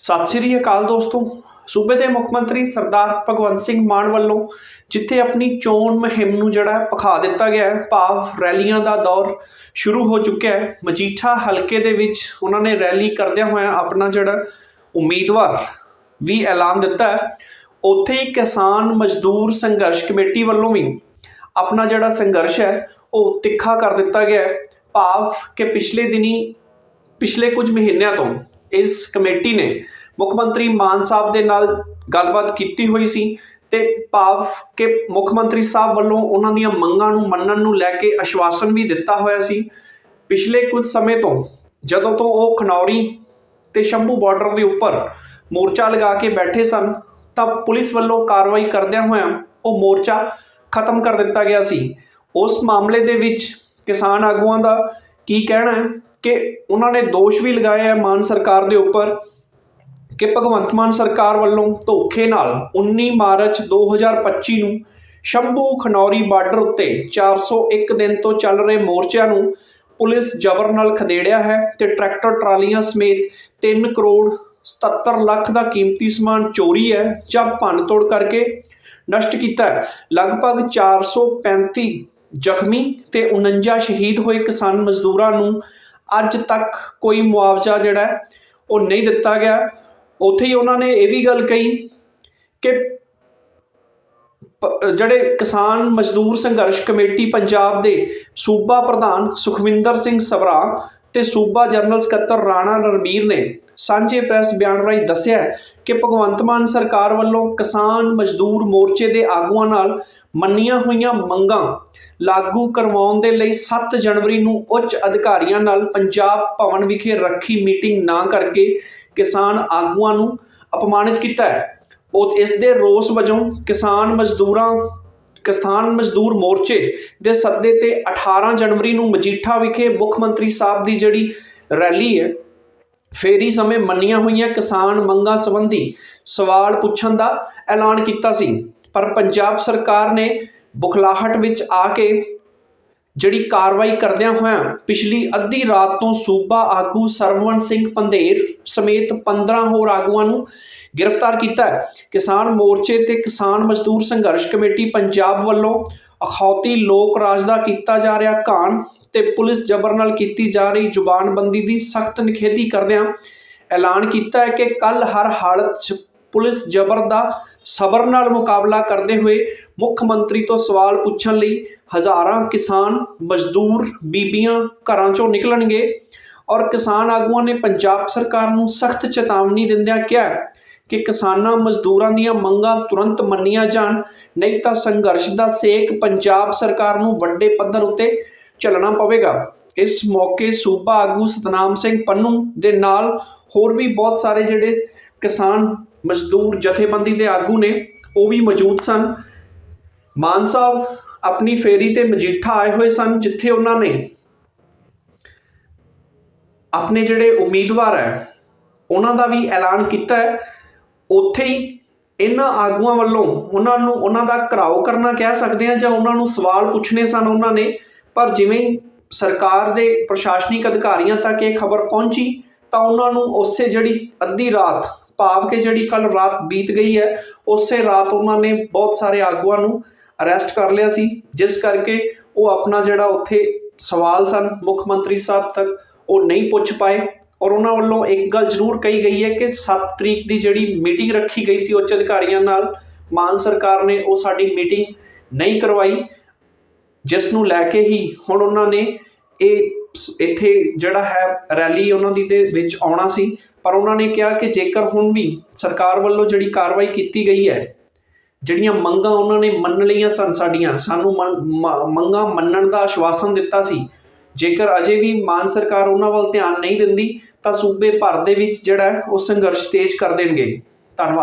ਸਤਿ ਸ੍ਰੀ ਅਕਾਲ ਦੋਸਤੋ। ਸੂਬੇ ਦੇ ਮੁੱਖ ਮੰਤਰੀ ਸਰਦਾਰ ਭਗਵੰਤ ਸਿੰਘ ਮਾਨ ਵੱਲੋਂ ਜਿੱਥੇ ਆਪਣੀ ਚੋਣ ਮੁਹਿੰਮ ਨੂੰ ਜਿਹੜਾ ਹੈ ਭਖਾ ਦਿੱਤਾ ਗਿਆ ਹੈ, ਭਾਵ ਰੈਲੀਆਂ ਦਾ ਦੌਰ ਸ਼ੁਰੂ ਹੋ ਚੁੱਕਿਆ ਹੈ। ਮਜੀਠਾ ਹਲਕੇ ਦੇ ਵਿੱਚ ਉਹਨਾਂ ਨੇ ਰੈਲੀ ਕਰਦਿਆਂ ਹੋਇਆਂ ਆਪਣਾ ਜਿਹੜਾ ਉਮੀਦਵਾਰ ਵੀ ਐਲਾਨ ਦਿੱਤਾ ਹੈ। ਉੱਥੇ ਹੀ ਕਿਸਾਨ ਮਜ਼ਦੂਰ ਸੰਘਰਸ਼ ਕਮੇਟੀ ਵੱਲੋਂ ਵੀ ਆਪਣਾ ਜਿਹੜਾ ਸੰਘਰਸ਼ ਹੈ, ਉਹ ਤਿੱਖਾ ਕਰ ਦਿੱਤਾ ਗਿਆ ਹੈ। ਭਾਵ ਕਿ ਪਿਛਲੇ ਦਿਨੀ, ਪਿਛਲੇ ਕੁਝ ਮਹੀਨਿਆਂ ਤੋਂ ਇਸ ਕਮੇਟੀ ਨੇ ਮੁੱਖ ਮੰਤਰੀ ਮਾਨ ਸਾਹਿਬ ਦੇ ਨਾਲ ਗੱਲਬਾਤ ਕੀਤੀ ਹੋਈ ਸੀ ਤੇ ਭਾਵ ਕਿ ਮੁੱਖ ਮੰਤਰੀ ਸਾਹਿਬ ਵੱਲੋਂ ਉਹਨਾਂ ਦੀਆਂ ਮੰਗਾਂ ਨੂੰ ਮੰਨਣ ਨੂੰ ਲੈ ਕੇ ਆਸ਼ਵਾਸਨ ਵੀ ਦਿੱਤਾ ਹੋਇਆ ਸੀ। ਪਿਛਲੇ ਕੁਝ ਸਮੇਂ ਤੋਂ ਜਦੋਂ ਤੋਂ ਉਹ ਖਨੌਰੀ ਤੇ ਸ਼ੰਭੂ ਬਾਰਡਰ ਦੇ ਉੱਪਰ ਮੋਰਚਾ ਲਗਾ ਕੇ ਬੈਠੇ ਸਨ, ਤਾਂ ਪੁਲਿਸ ਵੱਲੋਂ ਕਾਰਵਾਈ ਕਰਦਿਆਂ ਹੋਇਆਂ ਉਹ ਮੋਰਚਾ ਖਤਮ ਕਰ ਦਿੱਤਾ ਗਿਆ ਸੀ। ਉਸ ਮਾਮਲੇ ਦੇ ਵਿੱਚ ਕਿਸਾਨ ਆਗੂਆਂ ਦਾ ਕੀ ਕਹਿਣਾ ਹੈ? ਕਿ ਉਹਨਾਂ ਨੇ ਦੋਸ਼ ਵੀ ਲਗਾਇਆ ਹੈ ਮਾਨ ਸਰਕਾਰ ਦੇ ਉੱਪਰ ਕਿ ਭਗਵੰਤ ਮਾਨ ਸਰਕਾਰ ਵੱਲੋਂ ਧੋਖੇ ਨਾਲ 19 ਮਾਰਚ 2025 ਨੂੰ ਸ਼ੰਭੂ ਖਨੌਰੀ ਬਾਰਡਰ ਉੱਤੇ 401 ਦਿਨ ਤੋਂ ਚੱਲ ਰਹੇ ਮੋਰਚਿਆਂ ਨੂੰ ਪੁਲਿਸ ਜ਼ਬਰ ਨਾਲ ਖਦੇੜਿਆ ਹੈ ਤੇ ਟਰੈਕਟਰ ਟਰਾਲੀਆਂ ਸਮੇਤ 3 ਕਰੋੜ 77 ਲੱਖ ਦਾ ਕੀਮਤੀ ਸਮਾਨ ਚੋਰੀ ਹੈ ਜਾਂ ਭੰਨ ਤੋੜ ਕਰਕੇ ਨਸ਼ਟ ਕੀਤਾ ਹੈ। ਲਗਭਗ 435 ਜ਼ਖਮੀ ਤੇ 49 ਸ਼ਹੀਦ ਹੋਏ ਕਿਸਾਨ ਮਜ਼ਦੂਰਾਂ ਨੂੰ ਅੱਜ ਤੱਕ ਕੋਈ ਮੁਆਵਜ਼ਾ ਜਿਹੜਾ ਉਹ ਨਹੀਂ ਦਿੱਤਾ ਗਿਆ। ਉੱਥੇ ਹੀ ਉਹਨਾਂ ਨੇ ਇਹ ਵੀ ਗੱਲ ਕਹੀ ਕਿ ਪ- ਜਿਹੜੇ ਕਿਸਾਨ ਮਜ਼ਦੂਰ ਸੰਘਰਸ਼ ਕਮੇਟੀ ਪੰਜਾਬ ਦੇ ਸੂਬਾ ਪ੍ਰਧਾਨ ਸੁਖਵਿੰਦਰ ਸਿੰਘ ਸਵਰਾ ਤੇ ਸੂਬਾ ਜਨਰਲ ਸਕੱਤਰ ਰਾਣਾ ਰਣਬੀਰ ਨੇ ਸਾਂਝੇ ਪ੍ਰੈਸ ਬਿਆਨ ਰਾਹੀਂ ਦੱਸਿਆ ਕਿ ਭਗਵੰਤ ਮਾਨ ਸਰਕਾਰ ਵੱਲੋਂ ਕਿਸਾਨ ਮਜ਼ਦੂਰ ਮੋਰਚੇ ਦੇ ਆਗੂਆਂ ਨਾਲ ਮੰਨੀਆਂ ਹੋਈਆਂ ਮੰਗਾਂ ਲਾਗੂ ਕਰਵਾਉਣ ਦੇ ਲਈ 7 ਜਨਵਰੀ ਨੂੰ ਉੱਚ ਅਧਿਕਾਰੀਆਂ ਨਾਲ ਪੰਜਾਬ ਭਵਨ ਵਿਖੇ ਰੱਖੀ ਮੀਟਿੰਗ ਨਾ ਕਰਕੇ ਕਿਸਾਨ ਆਗੂਆਂ ਨੂੰ ਅਪਮਾਨਿਤ ਕੀਤਾ ਹੈ। ਉਹ ਇਸ ਦੇ ਰੋਸ ਵਜੋਂ ਕਿਸਾਨ ਮਜ਼ਦੂਰਾਂ, ਕਿਸਾਨ ਮਜ਼ਦੂਰ ਮੋਰਚੇ ਦੇ ਸੱਦੇ ਤੇ 18 ਜਨਵਰੀ ਨੂੰ ਮਜੀਠਾ ਵਿਖੇ ਮੁੱਖ ਮੰਤਰੀ ਸਾਹਿਬ ਦੀ ਜਿਹੜੀ ਰੈਲੀ ਹੈ ਫੇਰੀ ਸਮੇਂ ਮੰਨੀਆਂ ਹੋਈਆਂ ਕਿਸਾਨ ਮੰਗਾਂ ਸੰਬੰਧੀ ਸਵਾਲ ਪੁੱਛਣ ਦਾ ਐਲਾਨ ਕੀਤਾ ਸੀ। ਪਰ ਪੰਜਾਬ ਸਰਕਾਰ ਨੇ ਬੁਖਲਾਹਟ ਵਿੱਚ ਆ ਕੇ ਜਿਹੜੀ ਕਾਰਵਾਈ ਕਰਦਿਆਂ ਹੋਇਆਂ ਪਿਛਲੀ ਅੱਧੀ ਰਾਤ ਤੋਂ ਸੂਬਾ ਆਗੂ ਸਰਵਣ ਸਿੰਘ ਪੰਧੇਰ ਸਮੇਤ 15 ਹੋਰ ਆਗੂਆਂ ਨੂੰ ਗ੍ਰਿਫਤਾਰ ਕੀਤਾ ਹੈ। ਕਿਸਾਨ ਮੋਰਚੇ ਤੇ ਕਿਸਾਨ ਮਜ਼ਦੂਰ ਸੰਘਰਸ਼ ਕਮੇਟੀ ਪੰਜਾਬ ਵੱਲੋਂ ਅਖੌਤੀ ਲੋਕ ਰਾਜ ਦਾ ਕੀਤਾ ਜਾ ਰਿਹਾ ਘਾਣ ਤੇ ਪੁਲਿਸ ਜਬਰ ਨਾਲ ਕੀਤੀ ਜਾ ਰਹੀ ਜ਼ੁਬਾਨਬੰਦੀ ਦੀ ਸਖਤ ਨਿਖੇਧੀ ਕਰਦਿਆਂ ਐਲਾਨ ਕੀਤਾ ਹੈ ਕਿ ਕੱਲ ਹਰ ਹਾਲਤ 'ਚ ਪੁਲਿਸ ਜਬਰ ਦਾ ਸਬਰ ਨਾਲ ਮੁਕਾਬਲਾ ਕਰਦੇ ਹੋਏ ਮੁੱਖ ਮੰਤਰੀ ਤੋਂ ਸਵਾਲ ਪੁੱਛਣ ਲਈ ਹਜ਼ਾਰਾਂ ਕਿਸਾਨ ਮਜ਼ਦੂਰ ਬੀਬੀਆਂ ਘਰਾਂ ਚੋਂ ਨਿਕਲਣਗੇ ਔਰ ਕਿਸਾਨ ਆਗੂਆਂ ਨੇ ਪੰਜਾਬ ਸਰਕਾਰ ਨੂੰ ਸਖਤ ਚੇਤਾਵਨੀ ਦਿੰਦਿਆਂ ਕਿਹਾ ਕਿ ਕਿਸਾਨਾਂ ਮਜ਼ਦੂਰਾਂ ਦੀਆਂ ਮੰਗਾਂ ਤੁਰੰਤ ਮੰਨੀਆਂ ਜਾਣ, ਨਹੀਂ ਤਾਂ ਸੰਘਰਸ਼ ਦਾ ਸੇਕ ਪੰਜਾਬ ਸਰਕਾਰ ਨੂੰ ਵੱਡੇ ਪੱਧਰ ਉੱਤੇ ਚੱਲਣਾ ਪਵੇਗਾ। ਇਸ ਮੌਕੇ ਸੂਬਾ ਆਗੂ ਸਤਨਾਮ ਸਿੰਘ ਪੰਨੂ ਦੇ ਨਾਲ ਹੋਰ ਵੀ ਬਹੁਤ ਸਾਰੇ ਜਿਹੜੇ ਕਿਸਾਨ ਮਜ਼ਦੂਰ ਜਥੇਬੰਦੀ ਦੇ ਆਗੂ ਨੇ, ਉਹ ਵੀ ਮੌਜੂਦ ਸਨ। ਮਾਨ ਸਾਹਿਬ, ਆਪਣੀ ਫੇਰੀ ਤੇ ਮਜੀਠਾ ਆਏ ਹੋਏ ਸਨ, ਜਿੱਥੇ ਉਹਨਾਂ ਨੇ ਆਪਣੇ ਜਿਹੜੇ ਉਮੀਦਵਾਰ ਹੈ, ਉਹਨਾਂ ਦਾ ਵੀ ਐਲਾਨ ਕੀਤਾ ਹੈ। ਉੱਥੇ ਹੀ ਇਹਨਾਂ ਆਗੂਆਂ ਵੱਲੋਂ ਉਹਨਾਂ ਨੂੰ, ਉਹਨਾਂ ਦਾ ਘਰਾਓ ਕਰਨਾ ਕਹਿ ਸਕਦੇ ਆ ਜਾਂ ਉਹਨਾਂ ਨੂੰ ਸਵਾਲ ਪੁੱਛਣੇ ਸਨ ਉਹਨਾਂ ਨੇ, ਪਰ ਜਿਵੇਂ ਸਰਕਾਰ ਦੇ ਪ੍ਰਸ਼ਾਸਨਿਕ ਅਧਿਕਾਰੀਆਂ ਤੱਕ ਇਹ ਖਬਰ ਪਹੁੰਚੀ, ਤਾਂ ਉਹਨਾਂ ਨੂੰ ਉਸੇ ਜਿਹੜੀ ਅੱਧੀ ਰਾਤ, ਭਾਵ ਕਿ ਜਿਹੜੀ ਕੱਲ ਰਾਤ ਬੀਤ ਗਈ ਹੈ, ਉਸੇ ਰਾਤ ਉਹਨਾਂ ਨੇ ਬਹੁਤ ਸਾਰੇ ਆਗੂਆਂ ਨੂੰ ਅਰੈਸਟ ਕਰ ਲਿਆ ਸੀ, ਜਿਸ ਕਰਕੇ ਉਹ ਆਪਣਾ ਜਿਹੜਾ ਉੱਥੇ ਸਵਾਲ ਸਨ ਮੁੱਖ ਮੰਤਰੀ ਸਾਹਿਬ ਤੱਕ ਉਹ ਨਹੀਂ ਪੁੱਛ ਪਾਏ। ਔਰ ਉਹਨਾਂ ਵੱਲੋਂ ਇੱਕ ਗੱਲ ਜ਼ਰੂਰ ਕਹੀ ਗਈ ਹੈ ਕਿ 7 ਤਰੀਕ ਦੀ ਜਿਹੜੀ ਮੀਟਿੰਗ ਰੱਖੀ ਗਈ ਸੀ ਉੱਚ ਅਧਿਕਾਰੀਆਂ ਨਾਲ, ਮਾਨ ਸਰਕਾਰ ਨੇ ਉਹ ਸਾਡੀ ਮੀਟਿੰਗ ਨਹੀਂ ਕਰਵਾਈ। ਜਿਸ ਨੂੰ ਲੈ ਕੇ ਹੀ ਹੁਣ ਉਹਨਾਂ ਨੇ ਇਹ ਸ- ਇੱਥੇ ਜਿਹੜਾ ਹੈ ਰੈਲੀ ਉਹਨਾਂ ਦੀ ਦੇ ਵਿੱਚ ਆਉਣਾ ਸੀ। ਪਰ ਉਹਨਾਂ ਨੇ ਕਿਹਾ ਕਿ ਜੇਕਰ ਹੁਣ ਵੀ ਸਰਕਾਰ ਵੱਲੋਂ ਜਿਹੜੀ ਕਾਰਵਾਈ ਕੀਤੀ ਗਈ ਹੈ, ਜਿਹੜੀਆਂ ਮੰਗਾਂ ਉਹਨਾਂ ਨੇ ਮੰਨ ਲਈਆਂ ਸਨ ਸਾਡੀਆਂ, ਸਾਨੂੰ ਮੰਨ- ਮ- ਮੰਗਾਂ ਮੰਨਣ ਦਾ ਆਸ਼ਵਾਸਨ ਦਿੱਤਾ ਸੀ ਜੇਕਰ ਅਜੇ ਵੀ ਮਾਨ ਸਰਕਾਰ ਉਹਨਾਂ ਵੱਲ ਧਿਆਨ ਨਹੀਂ ਦਿੰਦੀ, ਤਾਂ ਸੂਬੇ ਭਰ ਦੇ ਵਿੱਚ ਜਿਹੜਾ ਉਹ ਸੰਘਰਸ਼ ਤੇਜ਼ ਕਰ ਦੇਣਗੇ। ਧੰਨਵਾਦ।